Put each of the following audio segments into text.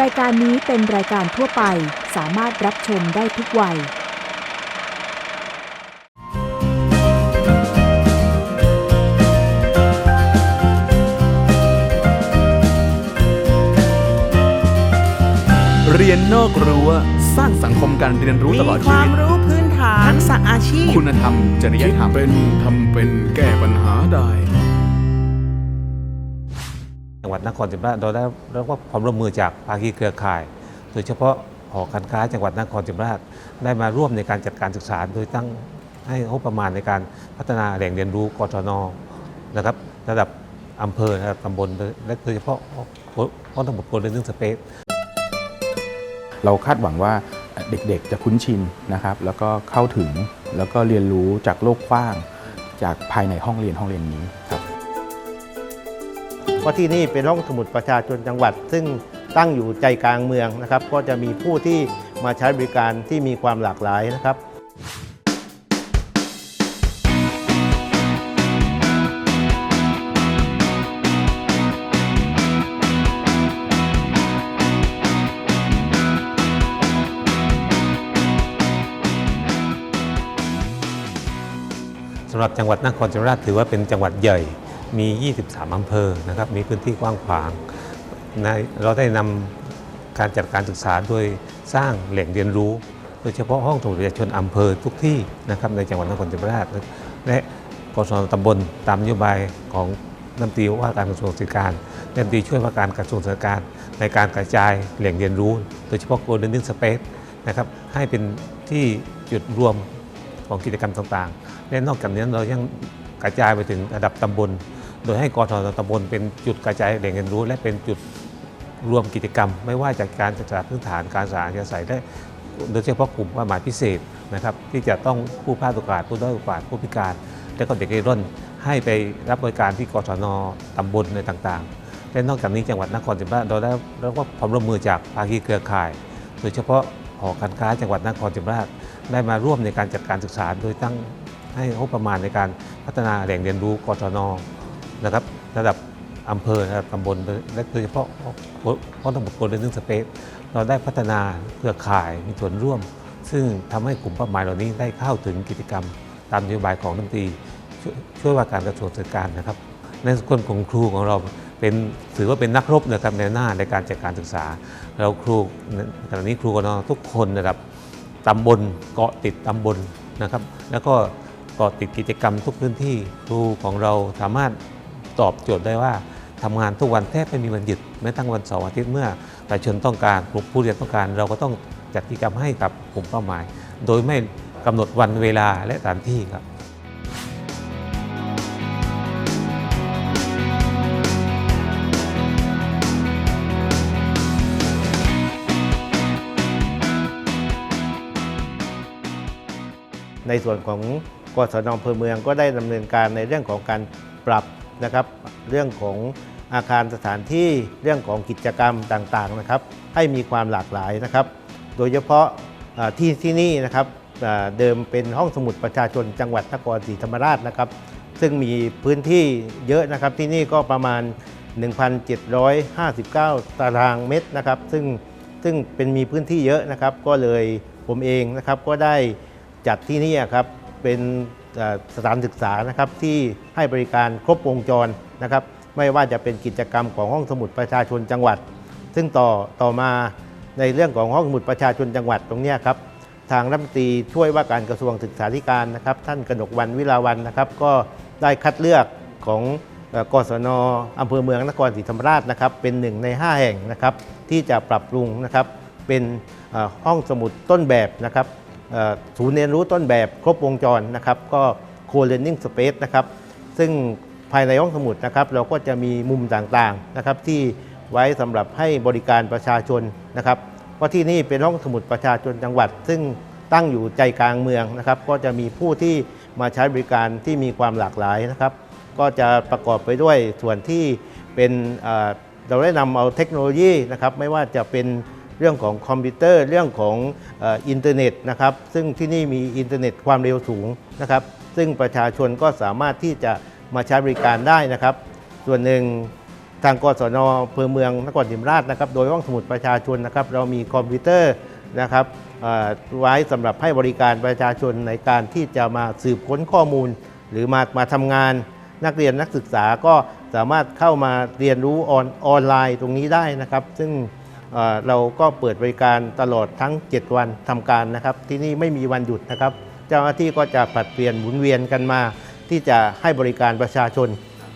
รายการนี้เป็นรายการทั่วไปสามารถรับชมได้ทุกวัย เรียนนอกรั้วสร้างสังคมการเรียนรู้ตลอดมีคชีวาวิมตรู้พื้นฐานทักษะอาชีพ คุณธรรม จริยคิดธรรม เป็นทำเป็นแก้ปัญหาได้จังห วัดนครศรีธรรมราชเราได้รับว่าความร่วมมือจากภาคีเครือข่าย โดยเฉพาะหอการค้าจังหวัดนครศรีธรรมราชได้มาร่วมในการจัดการศึกษา โดยตั้งให้งบประมาณในการพัฒนาแหล่งเรียนรู้กศนนะครับระดับอำเภอระดับตำบลและโดยเฉพาะห้องสมุดโกลเด้นสเปซเราคาดหวังว่าเด็กๆจะคุ้นชินนะครับแล้วก็เข้าถึงแล้วก็เรียนรู้จากโลกกว้าง จากภายในห้องเรียนห้องเรียนนี้ เพราะที่นี่เป็นห้องสมุดประชาชนจังหวัด ซึ่งตั้งอยู่ใจกลางเมืองนะครับ ก็จะมีผู้ที่มาใช้บริการที่มีความหลากหลายนะครับสำหรับจังหวัดนครศรีธรรมราชถือว่าเป็นจังหวัดใหญ่ มี 23 อำเภอนะครับ มีพื้นที่กว้างขวางในเราได้นำการจัดการศึกษาโดยสร้างแหล่งเรียนรู้ โดยเฉพาะห้องสมุดประชาชนอำเภอทุกที่นะครับในจังหวัดนครศรีธรรมราช และกศนตำบลตามนโยบายของรัฐมนตรีว่าการกระทรวงศึกษาธิการรัฐมนตีช่วยว่าการกระทรวงศึกษาธิการในการกระจายแหล่งเรียนรู้ โดยเฉพาะ Golden Learning Space นะครับให้เป็นที่จุดรวมของกิจกรรมต่างๆ และนอกจากนี้เรายัง กระจายไปถึงระดับตำบล โดยให้กศนตำบลเป็นจุดกระจายแหล่งเรียนรู้ และเป็นจุดรวมกิจกรรม ไม่ว่าจากการศึกษาพื้นฐานการสาอาศัยและโดยเฉพาะกลุ่มเป้าหมายพิเศษนะครับที่จะต้องผู้พลาดโอกาสผู้ด้อยโอกาสผู้พิการ และก็เด็กเร่ร่อนให้ไปรับบริการที่กศนตำบลในต่างๆ และนอกจากนี้จังหวัดนครศรีธรรมราชเราได้รับว่าความร่วมมือจากภาคีเครือข่าย โดยเฉพาะหอการค้าจังหวัดนครศรีธรรมราชได้มาร่วมในการจัดการศึกษาโดยตั้ง ให้งบประมาณในการพัฒนาแหล่งเรียนรู้กศนนะครับ ระดับอำเภอระดับตำบลและโดยเฉพาะห้องสมุดโกลเด้นสเปซเราได้พัฒนาเครือข่ายมีส่วนร่วม ซึ่งทำให้กลุ่มเป้าหมายเหล่านี้ได้เข้าถึงกิจกรรม ตามนโยบายของรัฐมนตรีช่วยว่าการกระทรวงศึกษาธิการนะครับ ในส่วนของครูของเราเป็นถือว่าเป็นนักรบนะครับในหน้าในการจัดการศึกษา เราครูขณะนี้ครูกนทุกคนนะครับตำบลเกาะติดตำบลนะครับ แล้วก็ กาะติดกิจกรรมทุกพื้นที่ครูของเราสามารถตอบโจทย์ได้ว่าทำงานทุกวันแทบไม่มีวันหยุดแม้ทั้งวันเสาร์อาทิตย์เมื่อประชาชนต้องการกลุ่มผู้เรียนต้องการ เราก็ต้องจัดกิจกรรมให้กับกลุ่มเป้าหมาย โดยไม่กำหนดวันเวลาและสถานที่ครับในส่วนของ กศนอำเภอเมืองก็ได้ดำเนินการในเรื่องของการปรับนะครับเรื่องของอาคารสถานที่เรื่องของกิจกรรมต่างๆนะครับ ให้มีความหลากหลายนะครับ โดยเฉพาะที่ที่นี่นะครับเดิมเป็นห้องสมุดประชาชนจังหวัดนครศรีธรรมราชนะครับ ซึ่งมีพื้นที่เยอะนะครับที่นี่ก็ประมาณ 1,759 ตารางเมตรนะครับ ซึ่งซึ่งเป็นมีพื้นที่เยอะนะครับ ก็เลยผมเองนะครับก็ได้จัดที่นี่ครับ เป็นสถานศึกษานะครับที่ให้บริการครบวงจรนะครับ ไม่ว่าจะเป็นกิจกรรมของห้องสมุดประชาชนจังหวัด ซึ่งต่อต่อมาในเรื่องของห้องสมุดประชาชนจังหวัดตรงนี้ครับทางรัฐมนตรีช่วยว่าการกระทรวงศึกษาธิการนะครับ ท่านกนกวันวิลาวันนะครับ ก็ได้คัดเลือกของกศนอำเภอเมืองนครศรีธรรมราชนะครับ เป็นหนึ่งใน 5 แห่งนะครับ ที่จะปรับปรุงนะครับเป็นห้องสมุดต้นแบบนะครับ ศูนย์เรียนรู้ต้นแบบครบวงจรนะครับก็ co-learning space นะครับซึ่งภายในห้องสมุดนะครับเราก็จะมีมุมต่างๆนะครับที่ไว้สำหรับให้บริการประชาชนนะครับเพราะที่นี่เป็นห้องสมุดประชาชนจังหวัด ซึ่งตั้งอยู่ใจกลางเมืองนะครับ ก็จะมีผู้ที่มาใช้บริการที่มีความหลากหลายนะครับ ก็จะประกอบไปด้วยส่วนที่เป็นเราได้นำเอาเทคโนโลยีนะครับไม่ว่าจะเป็น เรื่องของคอมพิวเตอร์เรื่องของอินเทอร์เน็ตนะครับซึ่งที่นี่มีอินเทอร์เน็ตความเร็วสูงนะครับซึ่งประชาชนก็สามารถที่จะมาใช้บริการได้นะครับ ส่วนหนึ่งทางกศนอำเภอเมืองนครศรีธรรมราชนะครับโดยห้องสมุดประชาชนนะครับ เรามีคอมพิวเตอร์นะครับไว้สำหรับให้บริการประชาชนในการที่จะมาสืบค้นข้อมูล หรือมามาทำงานนักเรียนนักศึกษาก็สามารถเข้ามาเรียนรู้ออนออนไลน์ตรงนี้ได้นะครับ ซึ่ง เราก็เปิดบริการตลอดทั้ง 7 วันทำการนะครับ ที่นี่ไม่มีวันหยุดนะครับ เจ้าหน้าที่ก็จะผลัดเปลี่ยนหมุนเวียนกันมา ที่จะให้บริการประชาชน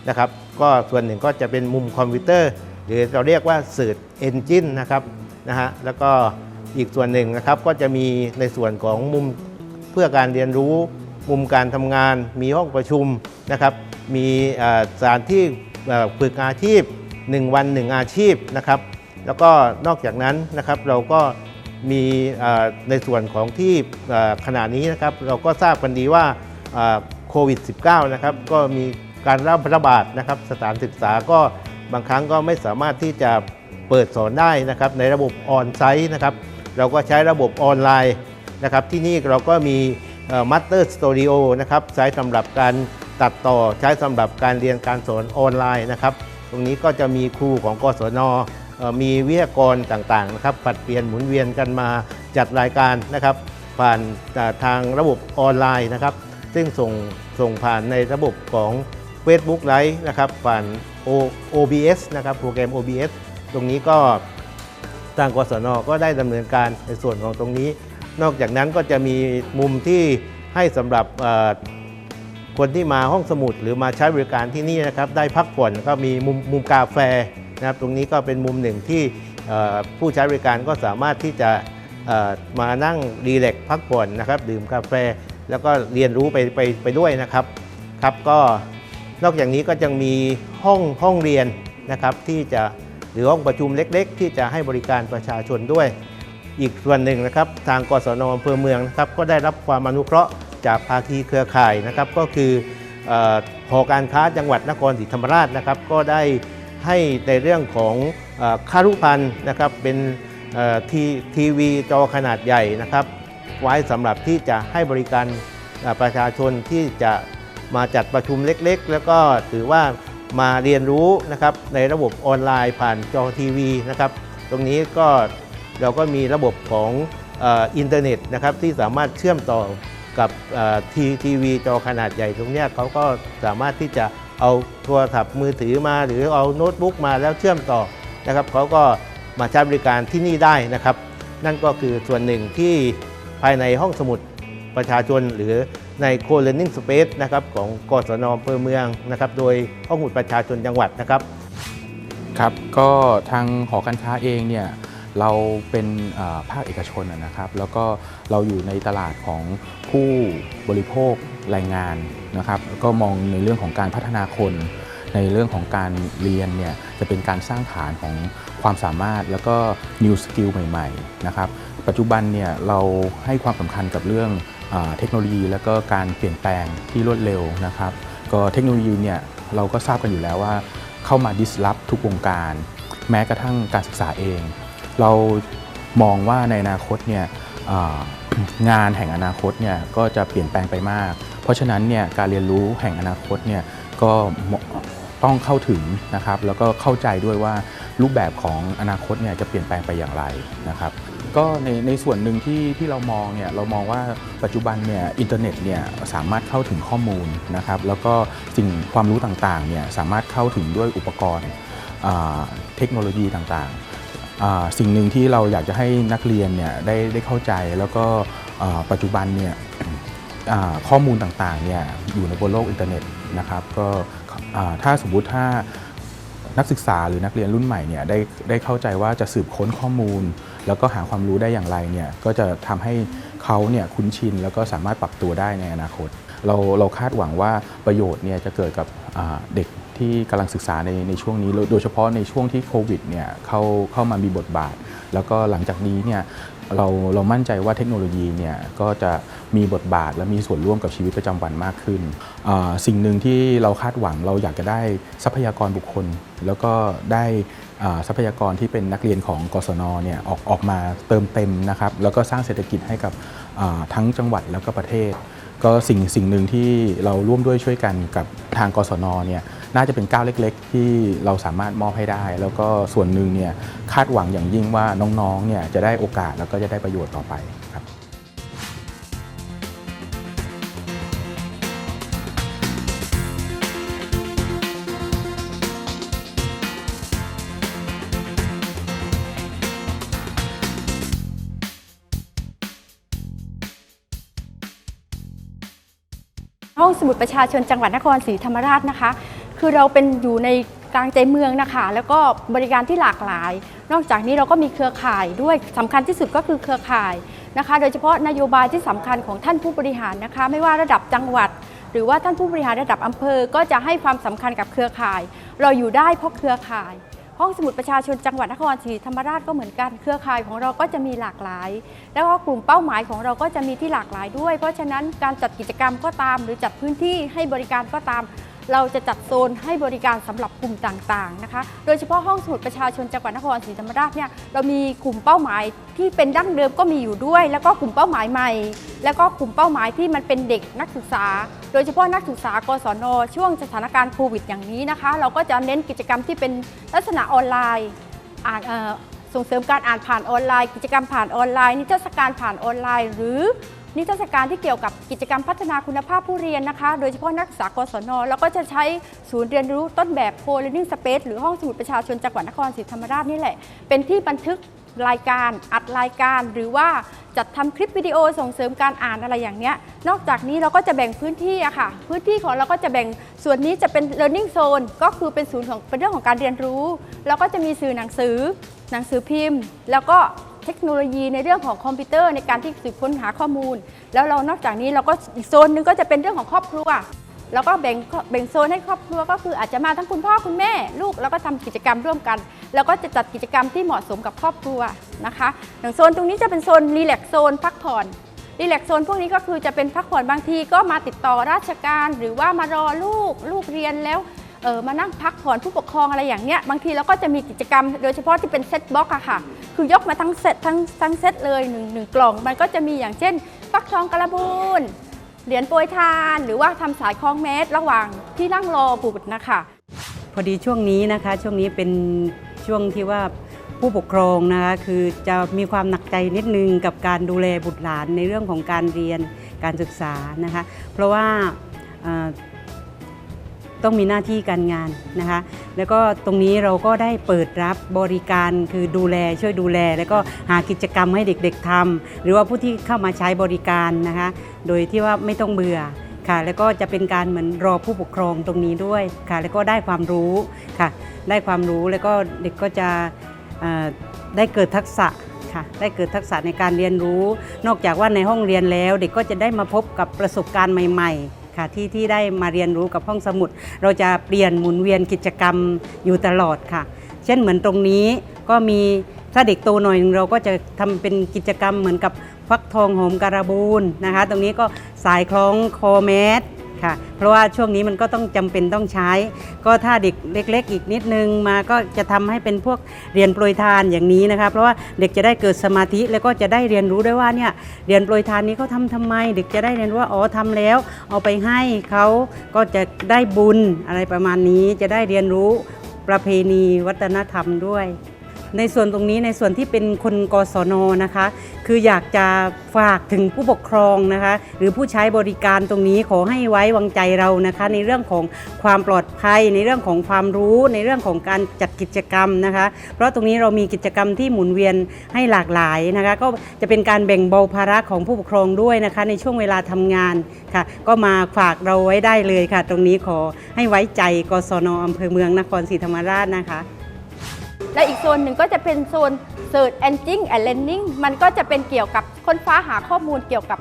นะครับ ก็ส่วนหนึ่งก็จะเป็นมุมคอมพิวเตอร์ หรือเราเรียกว่าสื่อเอนจินนะครับนะฮะแล้วก็อีกส่วนหนึ่งนะครับก็จะมีในส่วนของมุมเพื่อการเรียนรู้ มุมการทำงาน มีห้องประชุมนะครับ มีสถานที่ฝึกอาชีพ 1 วัน 1 อาชีพนะครับ แล้วก็นอกจากนั้นนะครับเราก็มีในส่วนของที่ขณะนี้นะครับเราก็ทราบกันดีว่าโควิด -19 นะครับก็มีการระบาดนะครับสถานศึกษาก็บางครั้งก็ไม่สามารถที่จะเปิดสอนได้นะครับในระบบออนไซต์นะครับเราก็ใช้ระบบออนไลน์นะครับที่นี่เราก็มีมัตเตอร์สตูดิโอนะครับใช้สำหรับการตัดต่อใช้สำหรับการเรียนการสอนออนไลน์นะครับ ตรงนี้ก็จะมีครูของกศน มีวิทยากรต่างๆนะครับปัดเปลี่ยนหมุนเวียนกันมาจัดรายการนะครับ ผ่านทางระบบออนไลน์นะครับ ซึ่งส่งส่งผ่านในระบบของ Facebook Live นะครับผ่าน OBS นะครับโปรแกรม OBS ตรงนี้ก็ทางกศนก็ได้ดำเนินการในส่วนของตรงนี้ นอกจากนั้นก็จะมีมุมที่ให้สำหรับคนที่มาห้องสมุดหรือมาใช้บริการที่นี่นะครับ ได้พักผ่อนก็มีมุมมุมกาแฟ นะครับตรงนี้ก็เป็นมุมหนึ่งที่ผู้ใช้บริการก็สามารถที่จะมานั่งรีแลกพักผ่อนนะครับดื่มกาแฟแล้วก็เรียนรู้ไปไปไปด้วยนะครับครับก็นอกจากนี้ก็ยังมีห้องห้องเรียนนะครับที่จะหรือห้องประชุมเล็ก ๆ ที่จะให้บริการประชาชนด้วย อีกส่วนหนึ่งนะครับ ทางกศนอำเภอเมืองนะครับก็ได้รับความอนุเคราะห์จากภาคีเครือข่ายนะครับ ก็คือเออหอการค้าจังหวัดนครศรีธรรมราชนะครับ ก็ได้ ให้ในเรื่องของคารุพันธ์นะครับเป็นทีทีวีจอขนาดใหญ่นะครับ ไว้สำหรับที่จะให้บริการประชาชนที่จะมาจัดประชุมเล็กๆ แล้วก็ถือว่ามาเรียนรู้นะครับในระบบออนไลน์ผ่านจอทีวีนะครับตรงนี้ก็เราก็มีระบบของอินเทอร์เน็ตนะครับที่สามารถเชื่อมต่อกับทีทีวีจอขนาดใหญ่ตรงนี้เขาก็สามารถที่จะ เอาโทรศัพท์มือถือมา หรือเอาโน้ตบุ๊กมาแล้วเชื่อมต่อนะครับเขาก็มาใช้บริการที่นี่ได้นะครับ นั่นก็คือส่วนหนึ่งที่ภายในห้องสมุดประชาชนหรือใน co-learning space นะครับของกศนอำเภอเมืองนะครับโดยห้องสมุดประชาชนจังหวัดนะครับครับก็ทางหอการค้าเองเนี่ยเราเป็นภาคเอกชนนะครับ แล้วก็เราอยู่ในตลาดของผู้บริโภคแรงงาน นะครับก็มองในเรื่องของการพัฒนาคน ในเรื่องของการเรียนเนี่ยจะเป็นการสร้างฐานของความสามารถแล้วก็ new skill ใหม่ๆนะครับปัจจุบันเนี่ยเราให้ความสำคัญกับเรื่องอเทคโนโลยี แล้วก็การเปลี่ยนแปลงที่รวดเร็วนะครับก็เทคโนโลยีเนี่ยเราก็ทราบกันอยู่แล้วว่าเข้ามา disrupt ทุกวงการ แม้กระทั่งการศึกษาเอง เรามองว่าในอนาคตเนี่ยงานแห่งอนาคตเนี่ยก็จะเปลี่ยนแปลงไปมาก ราะฉะนั้นเนี่ยการเรียนรู้แห่งอนาคตเนี่ยก็ต้องเข้าถึงนะครับแล้วก็เข้าใจด้วยว่ารูปแบบของอนาคตเนี่ยจะเปลี่ยนแปลงไปอย่างไรนะครับก็ในในส่วนหนึ่งที่ที่เรามองเนี่ยเรามองว่าปัจจุบันเนี่ยอินเทอร์เน็ตเนี่ยสามารถเข้าถึงข้อมูลนะครับแล้วก็สิ่งความรู้ต่างๆเนี่ยสามารถเข้าถึงด้วยอุปกรณ์เทคโนโลยีต่างๆ สิ่งหนึ่งที่เราอยากจะให้นักเรียนเนี่ยได้ได้เข้าใจแล้วก็ปัจจุบันเนี่ย ข้อมูลต่างๆเนี่ยอยู่ในบนโลกอินเทอร์เน็ตนะครับก็ถ้าสมมุติถ้านักศึกษาหรือนักเรียนรุ่นใหม่เนี่ยได้ได้เข้าใจว่าจะสืบค้นข้อมูล แล้วก็หาความรู้ได้อย่างไรเนี่ยก็จะทำให้เขาเนี่ยคุ้นชินแล้วก็สามารถปรับตัวได้ในอนาคต เราเราคาดหวังว่าประโยชน์เนี่ยจะเกิดกับเด็กที่กำลังศึกษาในในช่วงนี้ โดยเฉพาะในช่วงที่โควิดเนี่ยเข้าเข้ามามีบทบาท แล้วก็หลังจากนี้เนี่ย เราเรามั่นใจว่าเทคโนโลยีเนี่ยก็จะมีบทบาทและมีส่วนร่วมกับชีวิตประจำวันมากขึ้น สิ่งหนึ่งที่เราคาดหวังเราอยากจะได้ทรัพยากรบุคคล แล้วก็ได้ทรัพยากรที่เป็นนักเรียนของกศนเนี่ยออกออกมาเติมเต็มนะครับแล้วก็สร้างเศรษฐกิจให้กับทั้งจังหวัดแล้วก็ประเทศ ก็สิ่งสิ่งหนึ่งที่เราร่วมด้วยช่วยกันกับทางกศนเนี่ย น่าจะเป็นก้าวเล็ก ๆ ที่เราสามารถมอบให้ได้ แล้วก็ส่วนหนึ่งเนี่ยคาดหวังอย่างยิ่งว่าน้องๆเนี่ยจะได้โอกาสแล้วก็จะได้ประโยชน์ต่อไปครับห้องสมุดประชาชนจังหวัดนครศรีธรรมราชนะคะ คือเราเป็นอยู่ในกลางใจเมืองนะคะ แล้วก็บริการที่หลากหลาย นอกจากนี้เราก็มีเครือข่ายด้วยสำคัญที่สุดก็คือเครือข่ายนะคะ โดยเฉพาะนโยบายที่สำคัญของท่านผู้บริหารนะคะ ไม่ว่าระดับจังหวัด หรือว่าท่านผู้บริหารระดับอำเภอ ก็จะให้ความสำคัญกับเครือข่าย เราอยู่ได้เพราะเครือข่าย ห้องสมุดประชาชนจังหวัดนครศรีธรรมราชก็เหมือนกันเครือข่ายของเราก็จะมีหลากหลาย แล้วก็กลุ่มเป้าหมายของเราก็จะมีที่หลากหลายด้วย เพราะฉะนั้นการจัดกิจกรรมก็ตาม หรือจัดพื้นที่ให้บริการก็ตาม เราจะจัดโซนให้บริการสำหรับกลุ่มต่างๆนะคะ โดยเฉพาะห้องสมุดประชาชนจังหวัดนครศรีธรรมราชเนี่ยเรามีกลุ่มเป้าหมายที่เป็นดั้งเดิมก็มีอยู่ด้วย แล้วก็กลุ่มเป้าหมายใหม่ แล้วก็กลุ่มเป้าหมายที่มันเป็นเด็กนักศึกษา โดยเฉพาะนักศึกษากศนช่วงสถานการณ์โควิดอย่างนี้นะคะ เราก็จะเน้นกิจกรรมที่เป็นลักษณะออนไลน์อ่านส่งเสริมการอ่านผ่านออนไลน์ กิจกรรมผ่านออนไลน์ นิทรรศการผ่านออนไลน์ หรือ นิทรรศการที่เกี่ยวกับกิจกรรมพัฒนาคุณภาพผู้เรียนนะคะ โดยเฉพาะนักศึกษากศนเราก็จะใช้ศูนย์เรียนรู้ต้นแบบ co-learning space หรือห้องสมุดประชาชนจังหวัดนครศรีธรรมราชนี่แหละ เป็นที่บันทึกรายการอัดรายการหรือว่าจัดทำคลิปวิดีโอส่งเสริมการอ่านอะไรอย่างเนี้ย นอกจากนี้เราก็จะแบ่งพื้นที่อะค่ะ พื้นที่ของเราก็จะแบ่งส่วนนี้จะเป็น learning zone ก็คือเป็นศูนย์ของเป็นเรื่องของการเรียนรู้ แล้วก็จะมีสื่อหนังสือ หนังสือพิมพ์ แล้วก็ ทคโนโลยีในเรื่องของคอมพิวเตอร์ในการที่สืบค้นหาข้อมูล แล้วเรานอกจากนี้เราก็อีกโซนหนึงก็จะเป็นเรื่องของครอบครัวแล้วก็แบ่งแบ่งโซนให้ครอบครัวก็คืออาจจะมาทั้งคุณพ่อคุณแม่ลูกแล้วก็ทำกิจกรรมร่วมกัน แล้วก็จะจัดกิจกรรมที่เหมาะสมกับครอบครัวนะคะอย่างโซนตรงนี้จะเป็นโซนรีแลกโซนพักผ่อนรีแลกโซนพวกนี้ก็คือจะเป็นพักผ่อนบางทีก็มาติดต่อราชการ หรือว่ามารอลูกลูกเรียนแล้วเออมานั่งพักผ่อนผู้ปกครองอะไรอย่างเนี้ยบางทีเราก็จะมีกิจกรรมโดยเฉพาะที่เป็นเซตบ็อกอะค่ะ คือยกมาทั้งเซตทั้งทั้งเซตเลยหนึ่งหนึ่งกล่อง มันก็จะมีอย่างเช่นฟักทองกระบูนเหรียญโปรยทาน หรือว่าทำสายคล้องเมตรระหว่างที่นั่งรอบุตรนะคะพอดีช่วงนี้นะคะ ช่วงนี้เป็นช่วงที่ว่าผู้ปกครองนะคะคือจะมีความหนักใจนิดนึงกับการดูแลบุตรหลานในเรื่องของการเรียนการศึกษานะคะ เพราะว่า ต้องมีหน้าที่การงานนะคะ แล้วก็ตรงนี้เราก็ได้เปิดรับบริการคือดูแลช่วยดูแล แล้วก็หากิจกรรมให้เด็กๆทำหรือว่าผู้ที่เข้ามาใช้บริการนะคะ โดยที่ว่าไม่ต้องเบื่อค่ะ แล้วก็จะเป็นการเหมือนรอผู้ปกครองตรงนี้ด้วยค่ะ แล้วก็ได้ความรู้ค่ะ ได้ความรู้แล้วก็เด็กก็จะได้เกิดทักษะค่ะได้เกิดทักษะในการเรียนรู้ นอกจากว่าในห้องเรียนแล้ว เด็กก็จะได้มาพบกับประสบการณ์ใหม่ ๆ ค่ะที่ที่ได้มาเรียนรู้กับห้องสมุด เราจะเปลี่ยนหมุนเวียนกิจกรรมอยู่ตลอดค่ะ เช่นเหมือนตรงนี้ก็มีถ้าเด็กโตหน่อยเราก็จะทำเป็นกิจกรรมเหมือนกับฟักทองหอมการบูนนะคะ ตรงนี้ก็สายคล้องคอแมส ค่ะ เพราะว่าช่วงนี้มันก็ต้องจำเป็นต้องใช้ ก็ถ้าเด็กเล็ก ๆ อีกนิดนึงมาก็จะทำให้เป็นพวกเรียนโปรยทานอย่างนี้นะคะ เพราะว่าเด็กจะได้เกิดสมาธิแล้วก็จะได้เรียนรู้ด้วยว่าเนี่ยเรียนโปรยทานนี้เขาทำทำไม เด็กจะได้เรียนรู้ว่าอ๋อทำแล้ว เอาไปให้เขาก็จะได้บุญอะไรประมาณนี้จะได้เรียนรู้ประเพณีวัฒนธรรมด้วย ในส่วนตรงนี้ในส่วนที่เป็นคนกศนนะคะ คืออยากจะฝากถึงผู้ปกครองนะคะ หรือผู้ใช้บริการตรงนี้ขอให้ไว้วางใจเรานะคะ ในเรื่องของความปลอดภัย ในเรื่องของความรู้ ในเรื่องของการจัดกิจกรรมนะคะ เพราะตรงนี้เรามีกิจกรรมที่หมุนเวียนให้หลากหลายนะคะ ก็จะเป็นการแบ่งเบาภาระของผู้ปกครองด้วยนะคะ ในช่วงเวลาทำงานค่ะ ก็มาฝากเราไว้ได้เลยค่ะ ตรงนี้ขอให้ไว้ใจกศนอำเภอเมืองนครศรีธรรมราชนะคะ และอีกโซนหนึ่งก็จะเป็นโซน Search Engine and Learning มันก็จะเป็นเกี่ยวกับค้นฟ้าหาข้อมูลเกี่ยวกับ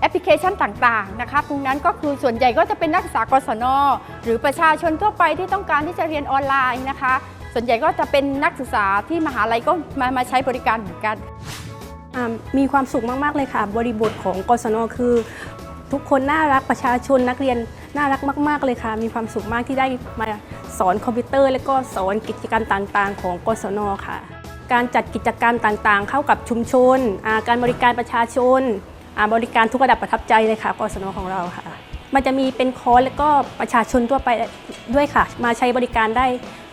แอปพลิเคชันต่างๆนะคะตรงนั้นก็คือส่วนใหญ่ก็จะเป็นนักศึกษากศน หรือประชาชนทั่วไปที่ต้องการที่จะเรียนออนไลน์นะคะ ส่วนใหญ่ก็จะเป็นนักศึกษาที่มหาลัยก็มามาใช้บริการเหมือนกันมีความสุขมาก ๆ เลยค่ะ บริบทของกศนคือ ทุกคนน่ารักประชาชนนักเรียนน่ารักมาก ๆ เลยค่ะ มีความสุขมากที่ได้มาสอนคอมพิวเตอร์ และก็สอนกิจกรรมต่างๆ ของกศนค่ะ การจัดกิจกรรมต่างๆ เข้ากับชุมชนาการบริการประชาชนาบริการทุกระดับประทับใจเลยค่ะกศนของเราค่ะ มันจะมีเป็นคอร์สแล้วก็ประชาชนทั่วไปด้วยค่ะ มาใช้บริการได้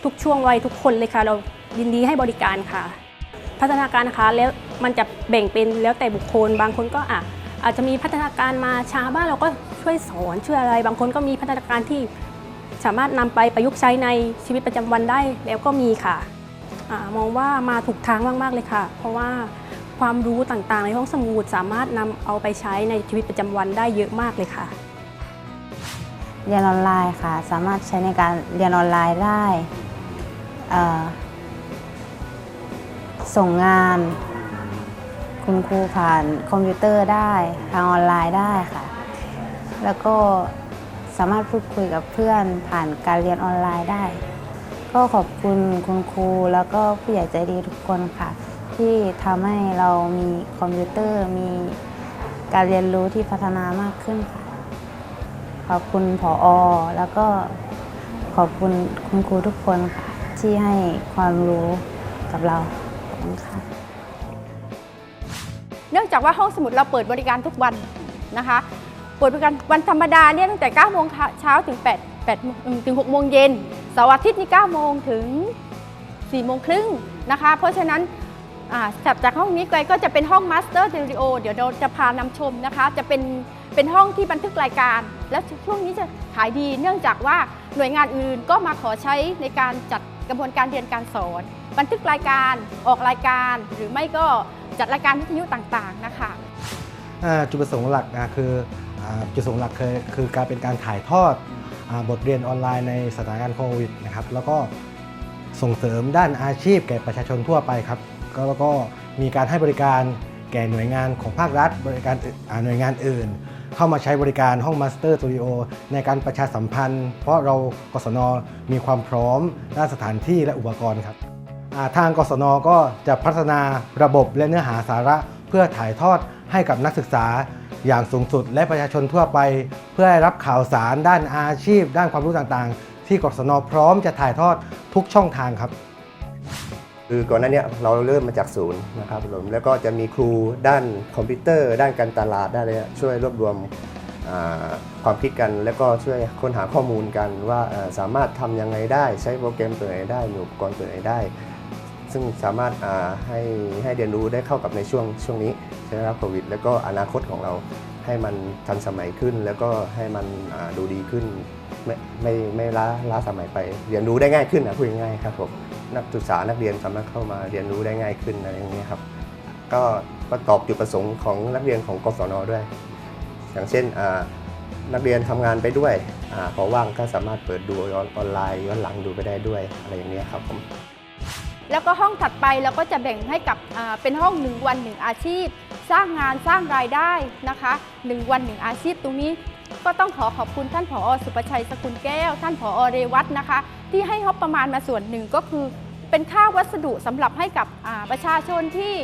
ทุกช่วงวัยทุกคนเลยค่ะ เรายินดีให้บริการค่ะ พัฒนาการนะคะแล้วมันจะแบ่งเป็นแล้วแต่บุคคลบางคนก็อะ อาจจะมีพัฒนาการมาช้าบ้างเราก็ช่วยสอนช่วยอะไร บางคนก็มีพัฒนาการที่สามารถนำไปประยุกต์ใช้ในชีวิตประจำวันได้แล้วก็มีค่ะอมองว่ามาถูกทางมากๆเลยค่ะ เพราะว่าความรู้ต่างๆ ในห้องสมุดสามารถนำเอาไปใช้ในชีวิตประจำวันได้เยอะมากเลยค่ะ เรียนออนไลน์ค่ะ สามารถใช้ในการเรียนออนไลน์ได้ส่งงาน คุณครูผ่านคอมพิวเตอร์ได้ทางออนไลน์ได้ค่ะ แล้วก็สามารถพูดคุยกับเพื่อนผ่านการเรียนออนไลน์ได้ ก็ขอบคุณคุณครูแล้วก็ผู้ใหญ่ใจดีทุกคนค่ะ ที่ทำให้เรามีคอมพิวเตอร์มีการเรียนรู้ที่พัฒนามากขึ้นค่ะ ขอบคุณผออแล้วก็ขอบคุณคุณครูทุกคนค่ะที่ให้ความรู้กับเราขอบคุณค่ะ เนื่องจากว่าห้องสมุดเราเปิดบริการทุกวันนะคะ เปิดบริการวันธรรมดาเนี่ยตั้งแต่9โมงเช้าถึง8 8ถึง6โมงเย็นเสาร์อาทิตย์นี่9โมงถึง4โมงครึ่งนะคะ เพราะฉะนั้นอ่าถัดจากห้องนี้ไปก็จะเป็นห้องมาสเตอร์ s ตูดิโอเดี๋ยวเราจะพานำชมนะคะ จะเป็นเป็นห้องที่บันทึกรายการ และช่วงนี้จะขายดีเนื่องจากว่าหน่วยงานอื่นก็มาขอใช้ในการจัดกระบวนการเรียนการสอน บันทึกรายการออกรายการหรือไม่ก็ จัดรายการวิทยุต่างๆนะคะอ่าจุดประสงค์หลักนะคือจุดประสงค์หลักคือคือการเป็นการถ่ายทอดอบทเรียนออนไลน์ในสถานการณ์โควิดนะครับแล้วก็ส่งเสริมด้านอาชีพแก่ประชาชนทั่วไปครับก็แล้วก็มีการให้บริการแก่หน่วยงานของภาครัฐ บริการอ่าหน่วยงานอื่น เข้ามาใช้บริการห้องมาสเตอร์สตูดิโอในการประชาสัมพันธ์ เพราะเรากศนมีความพร้อมด้านสถานที่และอุปกรณ์ครับ ทางกศนก็จะพัฒนาระบบและเนื้อหาสาระเพื่อถ่ายทอดให้กับนักศึกษาอย่างสูงสุดและประชาชนทั่วไป เพื่อให้รับข่าวสารด้านอาชีพ ด้านความรู้ต่างๆ ที่กศนพร้อมจะถ่ายทอดทุกช่องทางครับ คือก่อนหน้านี้เราเริ่มมาจากศูนย์นะครับผมแล้วก็จะมีครูด้านคอมพิวเตอร์ ด้านการตลาดด้านอะไรช่วยรวบรวมความคิดกัน แล้วก็ช่วยค้นหาข้อมูลกันว่าสามารถทำยังไงได้ ใช้โปรแกรมตัวไหนได้มีอุปกรณ์ตัวไหนได้ ซึ่งสามารถให้ให้เรียนรู้ได้เข้ากับในช่วงช่วงนี้ใช่ไหมครับโควิด แล้วก็อนาคตของเราให้มันทันสมัยขึ้น แล้วก็ให้มันดูดีขึ้น ไม่ไม่ไม่ล้าล้าสมัยไป เรียนรู้ได้ง่ายขึ้นนะพูดง่ายครับผมนักศึกษานักเรียนสามารถเข้ามาเรียนรู้ได้ง่ายขึ้นอะไรอย่างเงี้ยครับก็ก็ตอบจุดประสงค์ของนักเรียนของกศนด้วย อย่างเช่นนักเรียนทำงานไปด้วยอพอว่างก็สามารถเปิดดูออนออนไลน์ย้อนหลังดูไปได้ด้วยอะไรอย่างเงี้ยครับผม แล้วก็ห้องถัดไปเราก็จะแบ่งให้กับเป็นห้องหนึ่งวันหนึ่งอาชีพ สร้างงานสร้างรายได้นะคะหนึ่งวันหนึ่งอาชีพตรงนี้ก็ต้องขอขอบคุณท่านผอสุประชัยสกุลแก้ว ท่านผอเรวัตนะคะ ที่ให้งบประมาณมาส่วนหนึ่งก็คือ เป็นค่าวัสดุสำหรับให้กับประชาชนที่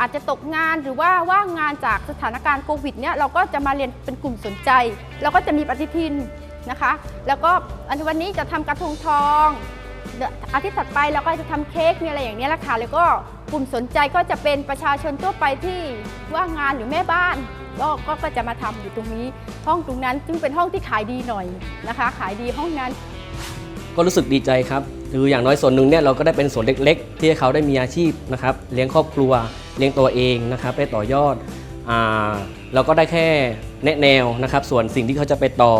อาจจะตกงานหรือว่าว่างงานจากสถานการณ์โควิดเนี่ยเราก็จะมาเรียนเป็นกลุ่มสนใจ เราก็จะมีปฏิทินนะคะ แล้วก็อันวันนี้จะทำกระทงทอง อาทิตย์ถัดไปเราก็จะทำเค้กมีอะไรอย่างนี้แหละค่ะแล้วก็กลุ่มสนใจก็จะเป็นประชาชนทั่วไปที่ว่างงานหรือแม่บ้านก็ก็ก็จะมาทำอยู่ตรงนี้ ห้องตรงนั้นซึ่งเป็นห้องที่ขายดีหน่อยนะคะ ขายดีห้องนั้น ก็รู้สึกดีใจครับคืออย่างน้อยส่วนหนึ่งเนี่ยเราก็ได้เป็นส่วนเล็ก ๆ ที่เขาได้มีอาชีพนะครับเลี้ยงครอบครัวเลี้ยงตัวเองนะครับได้ต่อยอดอ่าเราก็ได้แค่แนะแนวนะครับ ส่วนสิ่งที่เขาจะไปต่อ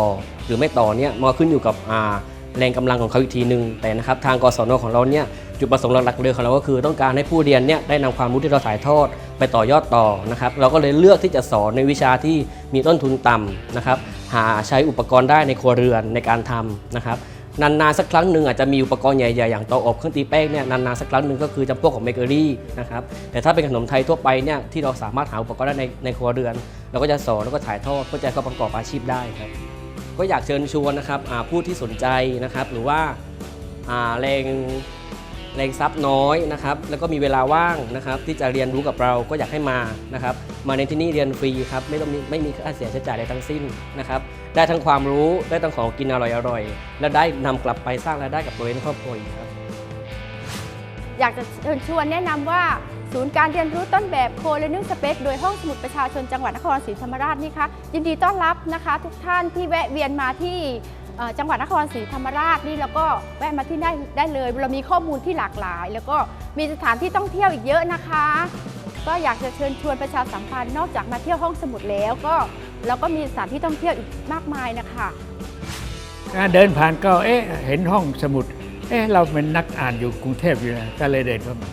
หรือไม่ต่อเนี่ยมันขึ้นอยู่กับอ่า แรงกำลังของเขาอีกทีหนึ่งแต่นะครับทางกศนของเราเนี่ยจุดประสงค์หลักๆเลยของเราก็คือ ต้องการให้ผู้เรียนเนี่ยได้นำความรู้ที่เราถ่ายทอดไปต่อยอดต่อนะครับเราก็เลยเลือกที่จะสอนในวิชาที่มีต้นทุนต่ำนะครับหาใช้อุปกรณ์ได้ในครัวเรือนในการทำนะครับนานๆสักครั้งหนึ่งอาจจะมีอุปกรณ์ใหญ่ๆอย่างเตาอบเครื่องตีแป้งเนี่ยนานๆสักครั้งหนึ่งก็คือจำพวกของเบเกอรี่นะครับแต่ถ้าเป็นขนมไทยทั่วไปเนี่ยที่เราสามารถหาอุปกรณ์ได้ในในครัวเรือน เราก็จะสอนแล้วก็ถ่ายทอดเพื่อจะให้าประกอบอาชีพได้ครับ ก็อยากเชิญชวนนะครับผู้ที่สนใจนะครับ หรือว่าาแรงแรงทรัพย์น้อยนะครับ แล้วก็มีเวลาว่างนะครับ ที่จะเรียนรู้กับเราก็อยากให้มานะครับ มาในที่นี่เรียนฟรีครับ ไม่ต้องมีไม่มีค่าเสียใช้จ่ายใดทั้งสิ้นนะครับ ได้ทั้งความรู้ได้ทั้งของกินอร่อยๆและได้นำกลับไปสร้างรายได้กับตัวเองครอบครัวครับ อยากจะเชิญชวนแนะนำว่า ศูนย์การเรียนรู้ต้นแบบโคเลนึงสเปซโดยห้องสมุดประชาชนจังหวัดนครศรีธรรมราชนี่คะยินดีต้อนรับนะคะ ทุกท่านที่แวะเวียนมาที่จังหวัดนครศรีธรรมราชนี่แล้วก็แวะมาที่ได้ได้เลย เรามีข้อมูลที่หลากหลาย แล้วก็มีสถานที่ท่องเที่ยวอีกเยอะนะคะ ก็อยากจะเชิญชวนประชาสัมพันธ์นอกจากมาเที่ยวห้องสมุดแล้วก็เราก็มีสถานที่ท่องเที่ยวอีกมากมายนะคะการเดินผ่านก็เอ๊ะเห็นห้องสมุดเอ๊ะเราเป็นนักอ่านอยู่กรุงเทพอยู่นะก็เลยเดินเข้ามา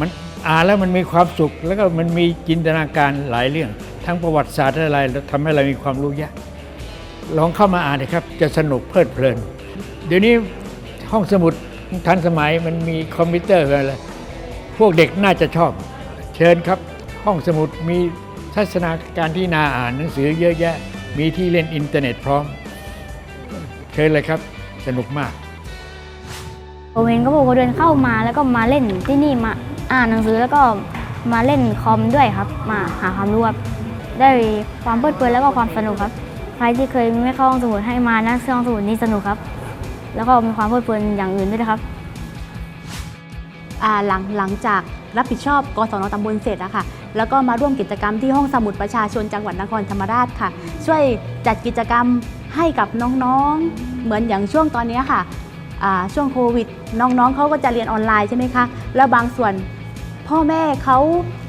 มัน อ่านแล้วมันมีความสุข แล้วก็มันมีจินตนาการหลายเรื่อง ทั้งประวัติศาสตร์อะไรแล้วทำให้เรามีความรู้เยอะลองเข้ามาอ่านนะครับ จะสนุกเพลิดเพลิน เดี๋ยวนี้ห้องสมุดทันสมัยมันมีคอมพิวเตอร์อะไรพวกเด็กน่าจะชอบ เชิญครับ ห้องสมุดมีทัศนาการที่น่าอ่านหนังสือเยอะแยะ มีที่เล่นอินเทอร์เน็ตพร้อม เชิญเลยครับ สนุกมากผมเห็นเขาบอกว่าเดินเข้ามาแล้วก็มาเล่นที่นี่มา อ่านหนังสือแล้วก็มาเล่นคอมด้วยครับ มาหาความรู้ครับได้ความเพลิดเพลินแล้วก็ความสนุกครับ ใครที่เคยไม่เข้าห้องสมุดให้มานะห้องสมุดนี้สนุกครับ แล้วก็มีความเพลิดเพลินอย่างอื่นด้วยนะครับหลังหลังจากรับผิดชอบกศนตำบลเสร็จอะค่ะ แล้วก็มาร่วมกิจกรรมที่ห้องสมุดประชาชนจังหวัดนครธรรมราชค่ะ ช่วยจัดกิจกรรมให้กับน้องๆ เหมือนอย่างช่วงตอนนี้ค่ะช่วงโควิด น้องๆเขาก็จะเรียนออนไลน์ใช่ไหมคะ แล้วบางส่วน พ่อแม่เขา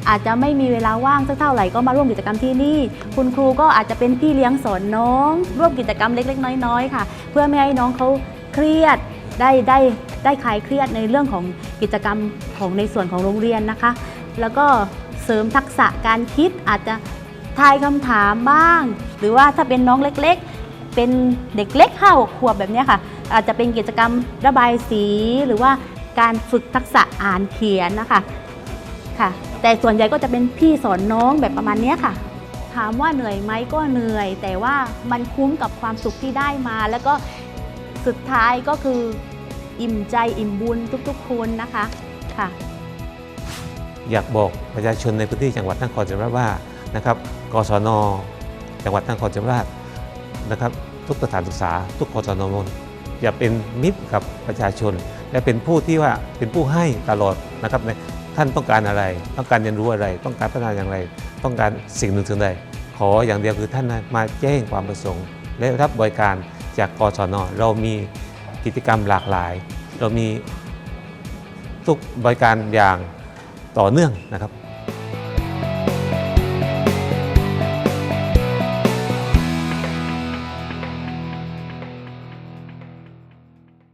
อาจจะไม่มีเวลาว่างสักเท่าไหร่ก็มาร่วมกิจกรรมที่นี่ คุณครูก็อาจจะเป็นพี่เลี้ยงสอนน้อง ร่วมกิจกรรมเล็ก ๆ น้อยๆค่ะ เพื่อไม่ให้น้องเขาเครียดได้ได้ได้คลายเครียดในเรื่องของกิจกรรมของในส่วนของโรงเรียนนะคะ แล้วก็เสริมทักษะการคิดอาจจะทายคำถามบ้าง หรือว่าถ้าเป็นน้องเล็กๆ เป็นเด็กเล็กห้าหกขวบแบบนี้ค่ะ อาจจะเป็นกิจกรรมระบายสีหรือว่าการฝึกทักษะอ่านเขียนนะคะ ค่ะ แต่ส่วนใหญ่ก็จะเป็นพี่สอนน้องแบบประมาณนี้ค่ะ ถามว่าเหนื่อยไหมก็เหนื่อย แต่ว่ามันคุ้มกับความสุขที่ได้มา แล้วก็สุดท้ายก็คืออิ่มใจอิ่มบุญทุกๆคนนะคะค่ะ อยากบอกประชาชนในพื้นที่จังหวัดนครศรีธรรมราชว่านะครับกศนจังหวัดนครศรีธรรมราชนะครับ ทุกสถานศึกษา ทุกกศนมนอย่าเป็นมิตรกับประชาชน และเป็นผู้ที่ว่าเป็นผู้ให้ตลอดนะครับใน ท่านต้องการอะไร ต้องการเรียนรู้อะไร ต้องการพัฒนาอย่างไร ต้องการสิ่งหนึ่งสิ่งใด ขออย่างเดียวคือท่านมาแจ้งความประสงค์ และรับบริการจากกศนเรามีกิจกรรมหลากหลาย เรามีทุกบริการอย่างต่อเนื่องนะครับ